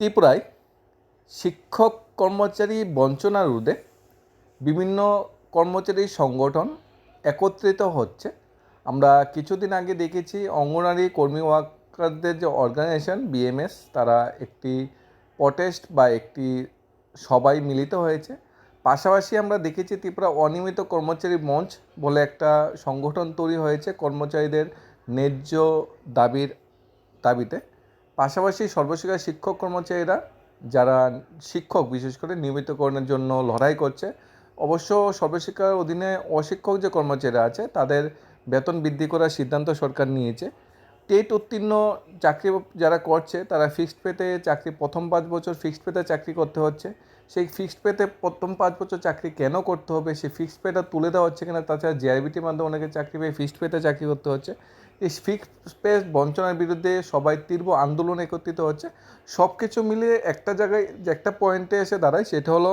ত্রিপুরায় শিক্ষক কর্মচারী বঞ্চনার রোধে বিভিন্ন কর্মচারী সংগঠন একত্রিত হচ্ছে। আমরা কিছুদিন আগে দেখেছি অঙ্গনারী কর্মী ওয়ার্কারদের যে অর্গানাইজেশন, বিএমএস, তারা একটি প্রটেস্ট বা একটি সবাই মিলিত হয়েছে। পাশাপাশি আমরা দেখেছি ত্রিপুরা অনিয়মিত কর্মচারী মঞ্চ বলে একটা সংগঠন তৈরি হয়েছে কর্মচারীদের ন্যায্য দাবির দাবিতে। পাশাপাশি সর্বশিক্ষা শিক্ষক কর্মচারীরা, যারা শিক্ষক বিশেষ করে নিয়মিতকরণের জন্য লড়াই করছে, অবশ্য সর্বশিক্ষার অধীনে অশিক্ষক যে কর্মচারীরা আছে, তাদের বেতন বৃদ্ধি করার সিদ্ধান্ত সরকার নিয়েছে। টেট উত্তীর্ণ চাকরি যারা করছে, তারা ফিক্সড পেতে চাকরি, প্রথম পাঁচ বছর ফিক্সড পেতে চাকরি করতে হচ্ছে। সেই ফিক্সড পেতে প্রথম পাঁচ বছর চাকরি কেন করতে হবে? সেই ফিক্সড পেটা তুলে দেওয়া হচ্ছে কিনা? তাছাড়া জেআইবিটির মাধ্যমে অনেকে চাকরি পেয়ে ফিক্সড পেতে চাকরি করতে হচ্ছে। এই ফিক্সড পে বঞ্চনার বিরুদ্ধে সবাই তীব্র আন্দোলন একত্রিত হচ্ছে। সব কিছু মিলিয়ে একটা জায়গায় যে একটা পয়েন্টে এসে দাঁড়ায়, সেটা হলো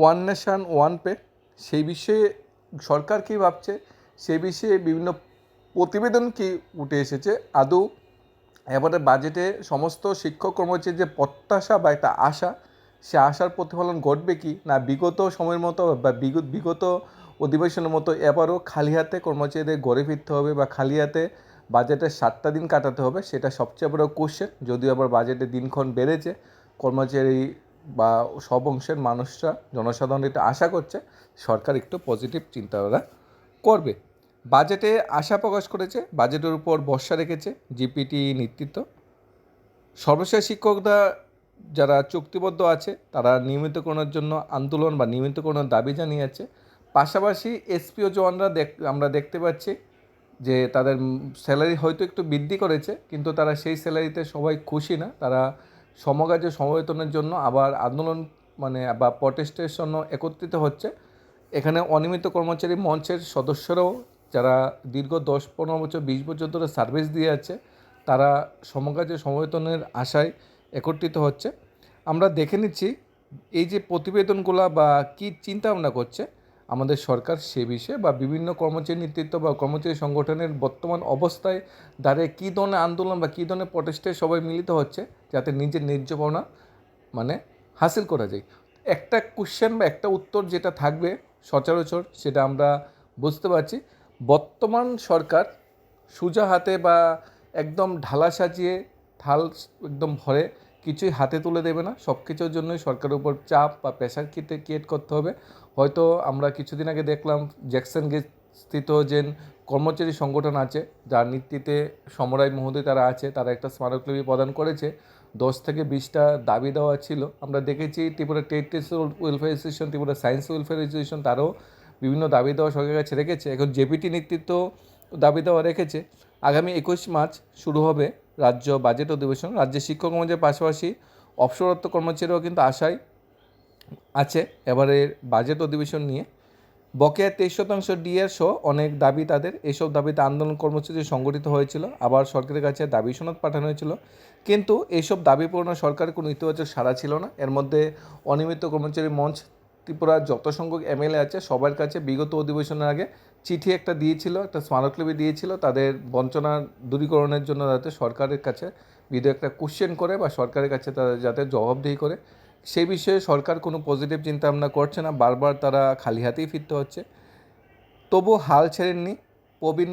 ওয়ান নেশান ওয়ান পে সেই বিষয়ে সরকার কী ভাবছে? সেই বিষয়ে বিভিন্ন প্রতিবেদন কি উঠে এসেছে? আদৌ এবারে বাজেটে সমস্ত শিক্ষক কর্মচারীর যে প্রত্যাশা বা একটা আশা, সে আশার প্রতিফলন ঘটবে কি? না বিগত সময়ের মতো বা বিগত অধিবেশনের মতো এবারও খালি হাতে কর্মচারীদের গড়ে ফিরতে হবে বা খালি হাতে বাজেটের সাতটা দিন কাটাতে হবে, সেটা সবচেয়ে বড় কোশ্চেন যদিও আবার বাজেটে দিনক্ষণ বেড়েছে, কর্মচারী বা সব অংশের মানুষরা, জনসাধারণ এটা আশা করছে, সরকার একটু পজিটিভ চিন্তাধারা করবে। বাজেটে আশা প্রকাশ করেছে, বাজেটের উপর ভরসা রেখেছে জিপিটি নেতৃত্ব। সর্বশেষ শিক্ষকরা যারা চুক্তিবদ্ধ আছে, তারা নিয়মিতকরণের জন্য আন্দোলন বা নিয়মিতকরণের দাবি জানিয়েছে। পাশাপাশি এসপিও জওয়ানরা দেখ, আমরা দেখতে পাচ্ছি যে তাদের স্যালারি হয়তো একটু বৃদ্ধি করেছে, কিন্তু তারা সেই স্যালারিতে সবাই খুশি না। তারা সমকাজে সমবেতনের জন্য আবার আন্দোলন মানে বা প্রটেস্টের জন্য একত্রিত হচ্ছে। এখানে অনিয়মিত কর্মচারী মঞ্চের সদস্যরাও যারা দীর্ঘ দশ, পনেরো বছর, বিশ বছর ধরে সার্ভিস দিয়ে আছে, তারা সমকাজে সমবেতনের আশায় একত্রিত হচ্ছে। আমরা দেখে নিচ্ছি এই যে প্রতিবেদনগুলো বা কী চিন্তা ভাবনা করছে আমাদের সরকার সে বিষয়ে বা বিভিন্ন কর্মচারী নেতৃত্ব বা কর্মচারী সংগঠনের বর্তমান অবস্থায় দাঁড়িয়ে কী ধরনের আন্দোলন বা কী ধরনের প্রটেস্টে সবাই মিলিত হচ্ছে যাতে নিজের ন্যায্য মানে হাসিল করা যায়? একটা কোশ্চেন বা একটা উত্তর যেটা থাকবে সচরাচর সেটা আমরা বুঝতে পারছি। বর্তমান সরকার সোজা হাতে বা একদম ঢালা সাজিয়ে থাল একদম ভরে কিছুই হাতে তুলে দেবে না সব কিছুর জন্যই সরকারের উপর চাপ বা প্রেশার কিতে ক্রিয়েট করতে হবে। হয়তো আমরা কিছুদিন আগে দেখলাম জ্যাকসন গেট স্থিত যে কর্মচারী সংগঠন আছে, যার নেতৃত্বে সমরাই মহোদয় তারা আছে, তারা একটা স্মারকলিপি প্রদান করেছে। দশ থেকে বিশটা দাবি দেওয়া ছিল। আমরা দেখেছি Tripura TET welfare association Tripura science welfare association তারাও বিভিন্ন দাবি দেওয়া সরকারের কাছে রেখেছে। এখন জেপিটি নেতৃত্ব দাবি দেওয়া রেখেছে। আগামী একুশ মার্চ শুরু হবে। রাজ্য বাজেট অধিবেশন। রাজ্যের শিক্ষক কর্মচারীর পাশাপাশি অবসরপ্রাপ্ত কর্মচারীরাও কিন্তু আশায় আছে। এবারে বাজেট অধিবেশন নিয়ে বকেয়া তেইশ শতাংশ ডিএর সহ অনেক দাবি তাদের। এইসব দাবিতে আন্দোলন কর্মসূচি সংগঠিত হয়েছিল। আবার সরকারের কাছে দাবি সনদ পাঠানো হয়েছিল। কিন্তু এইসব দাবি পূরণে সরকারের কোনো ইতিবাচক সাড়া ছিল না। এর মধ্যে অনিয়মিত কর্মচারী মঞ্চ ত্রিপুরার যত সংখ্যক এমএলএ আছে, সবার কাছে বিগত অধিবেশনের আগে চিঠি একটা দিয়েছিল, একটা স্মারকলিপি দিয়েছিল, তাদের বঞ্চনা দূরীকরণের জন্য যাতে সরকারের কাছে বিধে একটা কোশ্চেন করে বা সরকারের কাছে তারা যাতে জবাবদিহি করে, সেই বিষয়ে সরকার কোনো পজিটিভ চিন্তা ভাবনা করছে না, বারবার তারা খালি হাতেই ফিরতে হচ্ছে। তবু হাল ছেড়েননি। প্রবীণ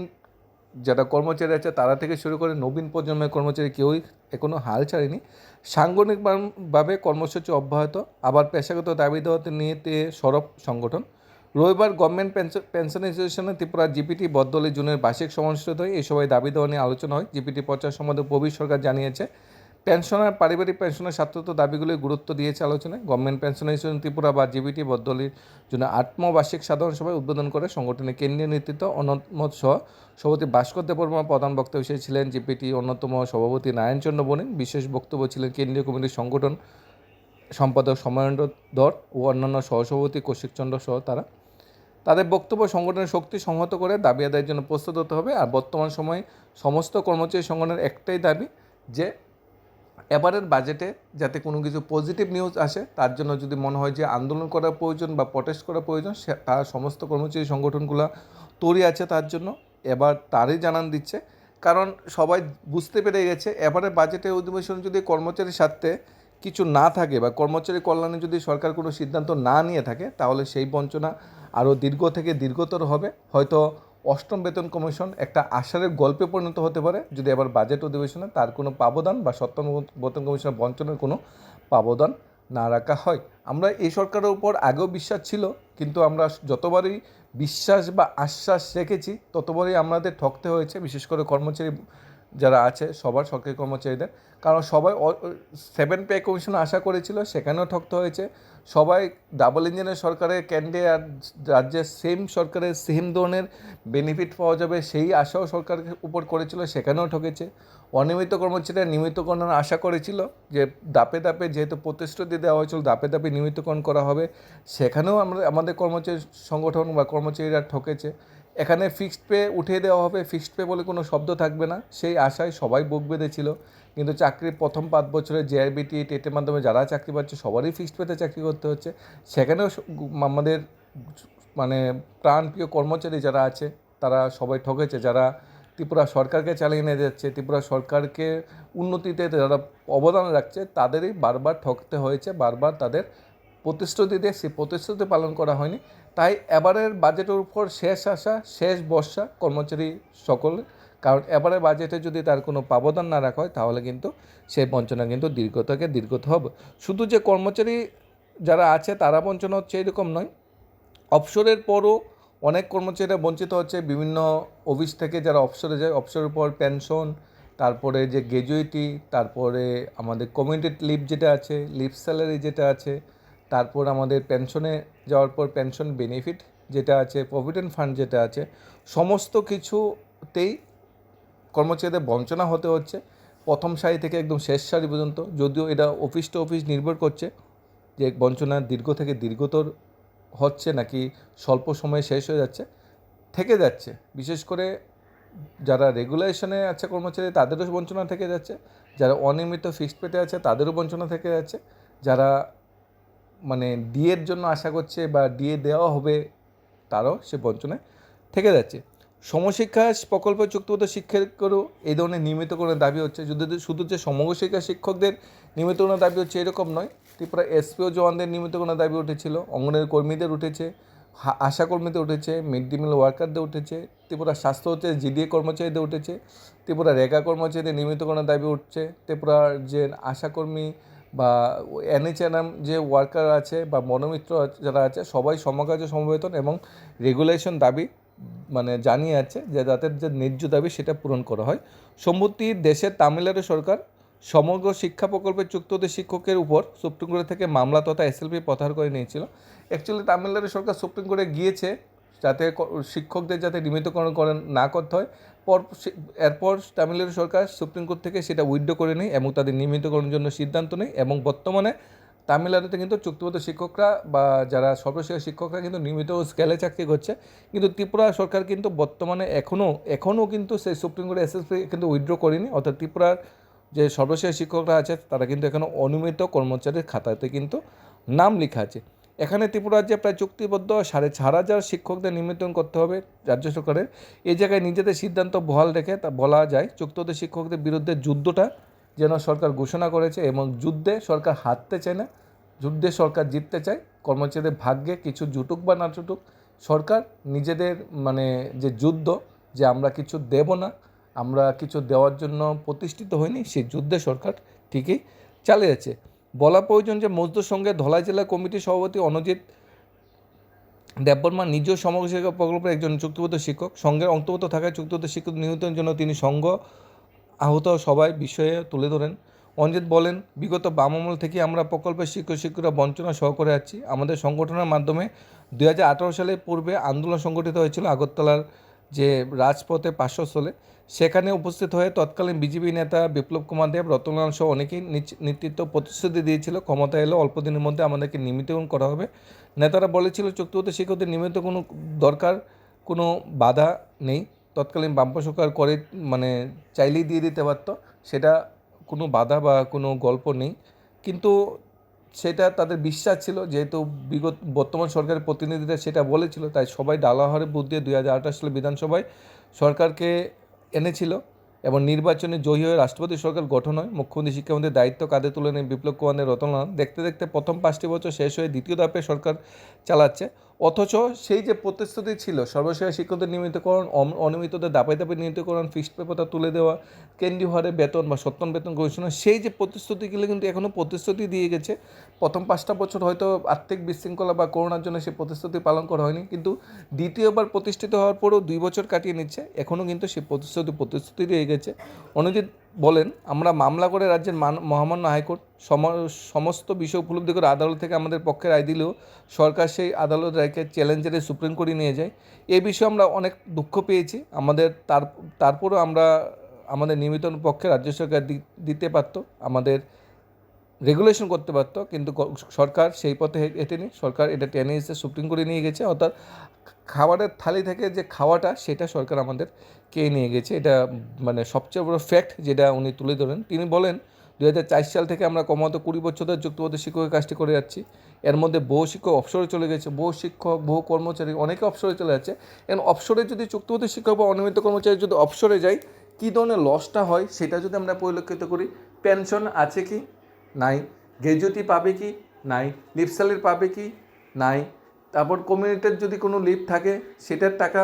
যারা কর্মচারী আছে, তারা থেকে শুরু করে নবীন প্রজন্মের কর্মচারী কেউই এখনও হাল ছাড়েনি। সাংগঠনিকভাবে কর্মসূচি অব্যাহত। আবার পেশাগত দাবি দেওয়াতে নিয়ে সরব সংগঠন। রবিবার গভর্নমেন্ট পেনশন অ্যাসোসিয়েশনে ত্রিপুরা জিপিটি বদলি জুনের বার্ষিক সমাবেশ হয় এই সবাই দাবি দেওয়া নিয়ে আলোচনা হয়। জিপিটি প্রচার সম্বন্ধে প্রবীর সরকার জানিয়েছে, পেনশনার পারিবারিক পেনশনের স্বার্থত দাবিগুলি গুরুত্ব দিয়েছে আলোচনায়। গভর্নমেন্ট পেনশন অ্যাসোসিয়েশন ত্রিপুরা বা জিবিটি বদলির জন্য আত্মবার্ষিক সাধারণ সভায় উদ্বোধন করে সংগঠনের কেন্দ্রীয় নেতৃত্ব অন্যতম সহ সভাপতি ভাস্কর দেববর্মা প্রধান বক্তব্য হিসেবে ছিলেন জিপিটি অন্যতম সভাপতি নারায়ণচন্দ্র বণিক। বিশেষ বক্তব্য ছিলেন কেন্দ্রীয় কমিটির সংগঠন সম্পাদক সমরেন্দ্র ধর ও অন্যান্য সহসভাপতি কৌশিকচন্দ্র সহ তারা। তাদের বক্তব্য সংগঠনের শক্তি সংহত করে দাবি আদায়ের জন্য প্রস্তুত হতে হবে। আর বর্তমান সময়ে সমস্ত কর্মচারী সংগঠনের একটাই দাবি যে, এবারের বাজেটে যাতে কোনো কিছু পজিটিভ নিউজ আসে, তার জন্য যদি মনে হয় যে আন্দোলন করার প্রয়োজন বা প্রটেস্ট করার প্রয়োজন, সে তার সমস্ত কর্মচারী সংগঠনগুলো তৈরি আছে তার জন্য। এবার তারই জানান দিচ্ছে। কারণ সবাই বুঝতে পেরে গেছে, এবারের বাজেটের অধিবেশন যদি কর্মচারীর স্বার্থে কিছু না থাকে বা কর্মচারী কল্যাণে যদি সরকার কোনো সিদ্ধান্ত না নিয়ে থাকে, তাহলে সেই বঞ্চনা আরও দীর্ঘ থেকে দীর্ঘতর হবে। হয়তো অষ্টম বেতন কমিশন একটা আশারের গল্পে পরিণত হতে পারে। যদি আবার বাজেট অধিবেশনে তার কোনো পাবদান বা সপ্তম বেতন কমিশনের বঞ্চনের কোনো পাবদান না রাখা হয়। আমরা এই সরকারের উপর আগেও বিশ্বাস ছিল, কিন্তু আমরা যতবারই বিশ্বাস বা আশ্বাস রেখেছি, ততবারই আমাদের ঠকতে হয়েছে। বিশেষ করে কর্মচারী যারা আছে, সবার সরকারি কর্মচারীদের। কারণ সবাই সেভেন পে কমিশন আশা করেছিল, সেখানেও ঠকতে হয়েছে। সবাই ডাবল ইঞ্জিনের সরকারের ক্যান্ডে আর রাজ্যের সেম সরকারের সেম ধরনের বেনিফিট পাওয়া যাবে, সেই আশাও সরকারের উপর করেছিল, সেখানেও ঠকেছে। অনিয়মিত কর্মচারীরা নিয়মিতকরণের আশা করেছিল যে দাপে দাপে যেহেতু প্রতিশ্রুতি দেওয়া হয়েছিল দাপে দাপে নিয়মিতকরণ করা হবে, সেখানেও আমরা, আমাদের কর্মচারী সংগঠন বা কর্মচারীরা ঠকেছে। এখানে ফিক্সড পে উঠিয়ে দেওয়া হবে। ফিক্সড পে বলে কোনো শব্দ থাকবে না। সেই আশায় সবাই বুক বেঁধেছিল। কিন্তু চাকরির প্রথম পাঁচ বছরে জেআরবিটি টেটের মাধ্যমে যারা চাকরি পাচ্ছে, সবারই ফিক্সড পেতে চাকরি করতে হচ্ছে। সেখানেও আমাদের মানে প্রাণপ্রিয় কর্মচারী যারা আছে, তারা সবাই ঠকেছে। যারা ত্রিপুরা সরকারকে চালিয়ে নিয়ে যাচ্ছে, ত্রিপুরা সরকারকে উন্নতিতে যারা অবদান রাখছে, তাদেরই বারবার ঠকতে হয়েছে। বারবার তাদের প্রতিশ্রুতি দিয়ে, সেই প্রতিশ্রুতি পালন করা হয়নি। তাই এবারের বাজেটের উপর শেষ আশা, শেষ বর্ষা কর্মচারী সকল। কারণ এবারে বাজেটে যদি তার কোনো পাবদান না রাখা হয়, তাহলে কিন্তু সেই বঞ্চনা কিন্তু দীর্ঘ থেকে দীর্ঘত হবে। শুধু যে কর্মচারী যারা আছে, তারা বঞ্চনা হচ্ছে এরকম নয়। অবসরের পরও অনেক কর্মচারীরা বঞ্চিত হচ্ছে। বিভিন্ন অফিস থেকে যারা অবসরে যায়, অবসরের পর পেনশন, তারপরে যে গ্র্যাজুইটি, তারপরে আমাদের কমিউনিটি লিভ যেটা আছে, লিভ স্যালারি যেটা আছে তারপর আমাদের পেনশনে যাওয়ার পর পেনশন বেনিফিট যেটা আছে প্রভিডেন্ট ফান্ড যেটা আছে, সমস্ত কিছুতেই কর্মচারীদের বঞ্চনা হতে হচ্ছে। প্রথম সারি থেকে একদম শেষ সারি পর্যন্ত, যদিও এটা অফিস টু অফিস নির্ভর করছে যে বঞ্চনা দীর্ঘ থেকে দীর্ঘতর হচ্ছে নাকি স্বল্প সময়ে শেষ হয়ে যাচ্ছে, থেকে যাচ্ছে। বিশেষ করে যারা রেগুলেশনে আছে কর্মচারী, তাদেরও বঞ্চনা থেকে যাচ্ছে। যারা অনিয়মিত ফিক্সড পেটে আছে, তাদেরও বঞ্চনা থেকে যাচ্ছে। যারা মানে ডিএর জন্য আশা করছে বা ডিএ দেওয়া হবে তারাও সে বঞ্চনায় থেকে যাচ্ছে। সমশিক্ষা প্রকল্প চুক্তিবদ্ধ শিক্ষকেরও এই ধরনের নিয়মিতকরণের দাবি হচ্ছে। যদি শুধু যে সমগ্র শিক্ষা শিক্ষকদের নিয়মিতকরণের দাবি হচ্ছে এরকম নয়, ত্রিপুরা এসপিও জওয়ানদের নিয়মিতকরণের দাবি উঠেছিল, অঙ্গনের কর্মীদের উঠেছে আশা কর্মীদের উঠেছে মিড ডে মিল ওয়ার্কারদের উঠেছে, ত্রিপুরা স্বাস্থ্য হচ্ছে জিডিএ কর্মচারীদের উঠেছে, ত্রিপুরা রেগা কর্মচারীদের নিয়মিতকরণের দাবি উঠছে, ত্রিপুরার যে আশাকর্মী বা এনএচএনএম যে ওয়ার্কার আছে বা মনোমিত্র যারা আছে, সবাই সমকাজ সমবেতন এবং রেগুলেশন দাবি মানে জানিয়ে আছে যে তাদের যে ন্যায্য দাবি সেটা পূরণ করা হয়। সম্প্রতি দেশের তামিলনাড়ু সরকার সমগ্র শিক্ষা প্রকল্পের চুক্তিত শিক্ষকের উপর সুপ্রিম কোর্ট থেকে মামলা তথা এসএলপি প্রত্যাহার করে নিয়েছিল। অ্যাকচুয়ালি তামিলনাড়ু সরকার সুপ্রিম কোর্টে গিয়েছে যাতে শিক্ষকদের যাতে নিয়মিতকরণ করেন না করতে হয়। পর এরপর তামিলনাড়ু সরকার সুপ্রিম কোর্ট থেকে সেটা উইথড্র করে নেয় এবং তাদের নিয়মিতকরণের জন্য সিদ্ধান্ত নেয় এবং বর্তমানে তামিলনাড়ুতে কিন্তু চুক্তিবদ্ধ শিক্ষকরা বা যারা সর্বশেষ শিক্ষকরা কিন্তু নিয়মিত স্কেলে চাকরি করছে। কিন্তু ত্রিপুরা সরকার কিন্তু বর্তমানে এখনও এখনও কিন্তু সেই সুপ্রিম কোর্টের এসএসপি কিন্তু উইথড্র করেনি। অর্থাৎ ত্রিপুরার যে সর্বশেষ শিক্ষকরা আছে, তারা কিন্তু এখনও অনিয়মিত কর্মচারীর খাতাতে কিন্তু নাম লেখা আছে। এখানে ত্রিপুরা রাজ্যে প্রায় চুক্তিবদ্ধ সাড়ে চার হাজার শিক্ষকদের নিমন্ত্রণ করতে হবে রাজ্য সরকারের। এই জায়গায় নিজেদের সিদ্ধান্ত বহাল রেখে তা বলা যায়, চুক্তিবদ্ধ শিক্ষকদের বিরুদ্ধে যুদ্ধটা যেন সরকার ঘোষণা করেছে এবং যুদ্ধে সরকার হারতে চায় না, যুদ্ধে সরকার জিততে চায়। কর্মচারীদের ভাগ্যে কিছু জুটুক বা না জুটুক, সরকার নিজেদের মানে যে যুদ্ধ যে আমরা কিছু দেব না, আমরা কিছু দেওয়ার জন্য প্রতিষ্ঠিত হইনি সেই যুদ্ধে সরকার ঠিকই চালিয়ে যাচ্ছে বলা প্রয়োজন যে মজদুর সঙ্গে ধলাই জেলা কমিটির সভাপতি অনজিৎ দেববর্মা নিজ সমগ্র প্রকল্পের একজন চুক্তিবদ্ধ শিক্ষক। সঙ্গে অন্তর্ভুক্ত থাকায় চুক্তিবদ্ধ শিক্ষক নিয়ন্ত্রণের জন্য তিনি সংঘ আহত সবাই বিষয়ে তুলে ধরেন। অঞ্জিত বলেন, বিগত বাম আমল থেকে আমরা প্রকল্পের শিক্ষক শিক্ষকরা বঞ্চনা সহ করে আছি। আমাদের সংগঠনের মাধ্যমে দুই হাজার আঠারো সালের পূর্বে আন্দোলন সংগঠিত হয়েছিল আগরতলার যে রাজপথে পার্শ্বস্থলে সেখানে উপস্থিত হয়ে তৎকালীন বিজেপি নেতা বিপ্লব কুমার দেব, রতনলাল সহ অনেকেই নেতৃত্ব প্রতিশ্রুতি দিয়েছিল। ক্ষমতা এলো অল্প দিনের মধ্যে আমাদেরকে নিয়মিতকরণ করা হবে। নেতারা বলেছিল চুক্তিবদ্ধ শিক্ষকদের নিয়মিত কোনো দরকার, কোনো বাধা নেই। তৎকালীন বাম্প সরকার করে মানে চাইলেই দিয়ে দিতে পারতো। সেটা কোনো বাধা বা কোনো গল্প নেই। কিন্তু সেটা তাদের বিশ্বাস ছিল, যেহেতু বিগত, বর্তমান সরকারের প্রতিনিধিরা সেটা বলেছিল, তাই সবাই ডালাহরে বুদ্ধি দিয়ে দুই হাজার আঠাশ সালে বিধানসভায় সরকারকে এনেছিল এবং নির্বাচনে জয়ী হয়ে রাষ্ট্রপতি সরকার গঠন হয়। মুখ্যমন্ত্রী শিক্ষামন্ত্রীর দায়িত্ব কাঁধে তুলে নেন বিপ্লব কুমারের রতনলাল। দেখতে দেখতে প্রথম পাঁচটি বছর শেষ হয়ে দ্বিতীয় ধাপে সরকার চালাচ্ছে। অথচ সেই যে প্রতিশ্রুতি ছিল, সর্বশেষ শিক্ষকদের নিয়মিতকরণ অনিয়মিতদের দাপাই দাপাই নিয়মিতকরণ, ফিক্সড পেপারটা তুলে দেওয়া, কেন্দ্রীয় হারে বেতন বা সত্তন বেতন ঘোষণা, সেই যে প্রতিশ্রুতিগুলো কিন্তু এখনও প্রতিশ্রুতি দিয়ে গেছে। প্রথম পাঁচটা বছর হয়তো আর্থিক বিশৃঙ্খলা বা করোনার জন্য সেই প্রতিশ্রুতি পালন করা হয়নি, কিন্তু দ্বিতীয়বার প্রতিষ্ঠিত হওয়ার পরেও দুই বছর কাটিয়ে নিচ্ছে এখনও কিন্তু সেই প্রতিশ্রুতি প্রতিশ্রুতি দিয়ে গেছে। অনুজিৎ বলেন, আমরা মামলা করে রাজ্যের মান, মহামান্য হাইকোর্ট সম- সমস্ত বিষয় উপলব্ধি করে আদালত থেকে আমাদের পক্ষে রায় দিলেও সরকার সেই আদালত রায়কে চ্যালেঞ্জারে সুপ্রিম কোর্টে নিয়ে যায়। এ বিষয়ে আমরা অনেক দুঃখ পেয়েছি। আমাদের তার, তারপরেও আমরা আমাদের নিয়মিত পক্ষে রাজ্য সরকার দিতে পারতো। আমাদের রেগুলেশন করতে পারতো, কিন্তু সরকার সেই পথে হেঁটেনি। সরকার এটা টেনে এসে সুপ্রিম কোর্টে নিয়ে গেছে। অর্থাৎ খাবারের থালি থেকে যে খাওয়াটা, সেটা সরকার আমাদের কে নিয়ে গেছে। এটা মানে সবচেয়ে বড় ফ্যাক্ট যেটা উনি তুলে ধরেন। তিনি বলেন দু হাজার চার সাল থেকে আমরা ক্রমাগত কুড়ি বছর ধরে যুক্তবদ্ধ শিক্ষকের কাজটি করে যাচ্ছি। এর মধ্যে বহু শিক্ষক অবসরে চলে গেছে, বহু শিক্ষক, বহু কর্মচারী, অনেকে অবসরে চলে যাচ্ছে। এখন অবসরে যদি যুক্তবদ্ধ শিক্ষক বা অনিয়মিত কর্মচারী যদি অবসরে যায়, কী ধরনের লসটা হয়, সেটা যদি আমরা পরিলক্ষিত করি পেনশন আছে কি? নাই। গ্র্যাজুয়েটি পাবে কি? নাই। লিপ স্যালারি পাবে কি? নাই। তারপর কমিউনিটির যদি কোনো লিপ থাকে, সেটার টাকা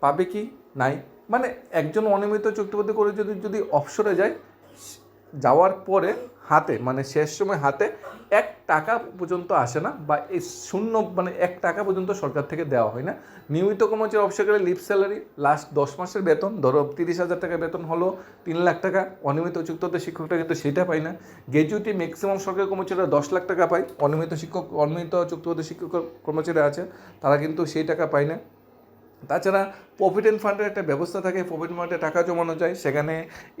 পাবে কি? নাই। মানে একজন অনিয়মিত চুক্তিবদ্ধ করে যদি যদি অফসরে যায়, যাওয়ার পরে হাতে মানে শেষ সময় হাতে এক টাকা পর্যন্ত আসে না বা এই শূন্য মানে এক টাকা পর্যন্ত সরকার থেকে দেওয়া হয় না। নিয়মিত কর্মচারী অবসরকালে লিভ স্যালারি লাস্ট দশ মাসের বেতন, ধরো তিরিশ হাজার টাকা বেতন হলো, তিন লাখ টাকা, অনিয়মিত চুক্ততে শিক্ষকরা কিন্তু সেটা পায় না। গ্র্যাজুয়েটি ম্যাক্সিমাম সরকারি কর্মচারীরা দশ লাখ টাকা পায়, অনিয়মিত শিক্ষক, অনিয়মিত চুক্তিবদ্ধ শিক্ষক কর্মচারী আছে, তারা কিন্তু সেই টাকা পায় না। তাছাড়া প্রভিডেন্ট ফান্ডের একটা ব্যবস্থা থাকে প্রভিডেন্ট ফান্ডে টাকা জমানো যায়, সেখানে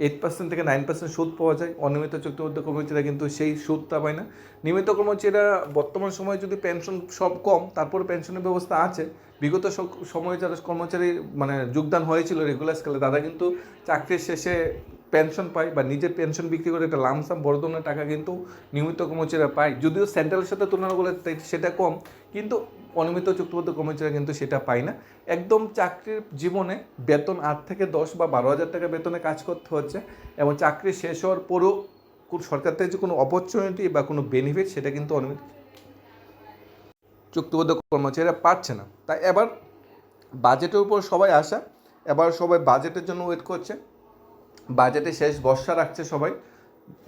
এইট পার্সেন্ট থেকে নাইন পার্সেন্ট সুদ পাওয়া যায়। অনিয়মিত চুক্তিবদ্ধ কর্মচারীরা কিন্তু সেই সুদটা পায় না। নিয়মিত কর্মচারীরা বর্তমান সময়ে যদি পেনশন সব কম, তারপরে পেনশনের ব্যবস্থা আছে। বিগত সময়ে যারা কর্মচারী মানে যোগদান হয়েছিল রেগুলার স্কেলে তারা কিন্তু চাকরির শেষে পেনশন পায় বা নিজের পেনশন বিক্রি করে একটা লামসাম বড় ধরনের টাকা কিন্তু নিয়মিত কর্মচারীরা পায়। যদিও সেন্ট্রালের সাথে তুলনা করলে সেটা কম কিন্তু অনিয়মিত চুক্তিবদ্ধ কর্মচারীরা কিন্তু সেটা পায় না। একদম চাকরির জীবনে বেতন আট থেকে দশ বা বারো হাজার টাকা বেতনে কাজ করতে হচ্ছে এবং চাকরি শেষ হওয়ার পরেও সরকার থেকে যে কোনো অপরচুনিটি বা কোনো বেনিফিট সেটা কিন্তু অনিয়মিত চুক্তিবদ্ধ কর্মচারীরা পাচ্ছে না। তাই এবার বাজেটের উপর সবাই আসা, এবার সবাই বাজেটের জন্য ওয়েট করছে। বাজেটে শেষ ভরসা রাখছে সবাই।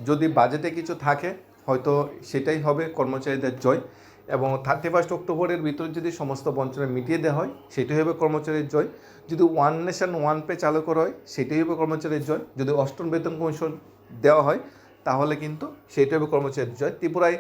যদি বাজেটে কিছু থাকে, হয়তো সেটাই হবে কর্মচারীদের জয়। এবং থার্টি ফার্স্ট অক্টোবরের ভিতরে যদি সমস্ত বঞ্চনা মিটিয়ে দেওয়া হয় সেটি হবে কর্মচারীর জয়। যদি ওয়ান নেশন ওয়ান পে চালু করা হয়, সেটাই হবে কর্মচারীর জয়। যদি অষ্টম বেতন কমিশন দেওয়া হয়, তাহলে কিন্তু সেটাই হবে কর্মচারীর জয়। ত্রিপুরায়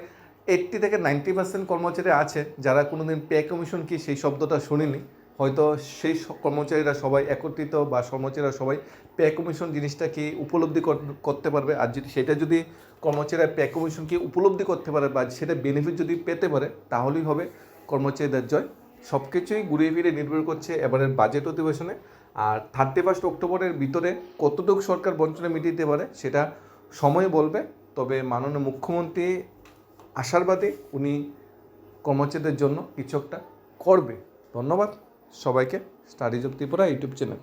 এইট্টি থেকে নাইনটি পার্সেন্ট কর্মচারী আছে, যারা কোনোদিন পে কমিশন কি সেই শব্দটা শুনিনি। হয়তো সেই কর্মচারীরা সবাই একত্রিত বা কর্মচারীরা সবাই পে কমিশন জিনিসটা কি উপলব্ধি কর- করতে পারবে। আর যদি সেটা যদি কর্মচারীরা পে কমিশনকে উপলব্ধি করতে পারে বা সেটা বেনিফিট যদি পেতে পারে, তাহলেই হবে কর্মচারীদের জয়। সব কিছুই ঘুরিয়ে ফিরে নির্ভর করছে এবারের বাজেট অধিবেশনে। আর থার্টি ফার্স্ট অক্টোবরের ভিতরে কতটুকু সরকার বঞ্চনা মিটিয়ে পারে, সেটা সময় বলবে। তবে মাননীয় মুখ্যমন্ত্রী আশাবাদী উনি কর্মচারীদের জন্য কিছু একটা করবে। ধন্যবাদ। সবাইকে studies of Tripura YouTube channel.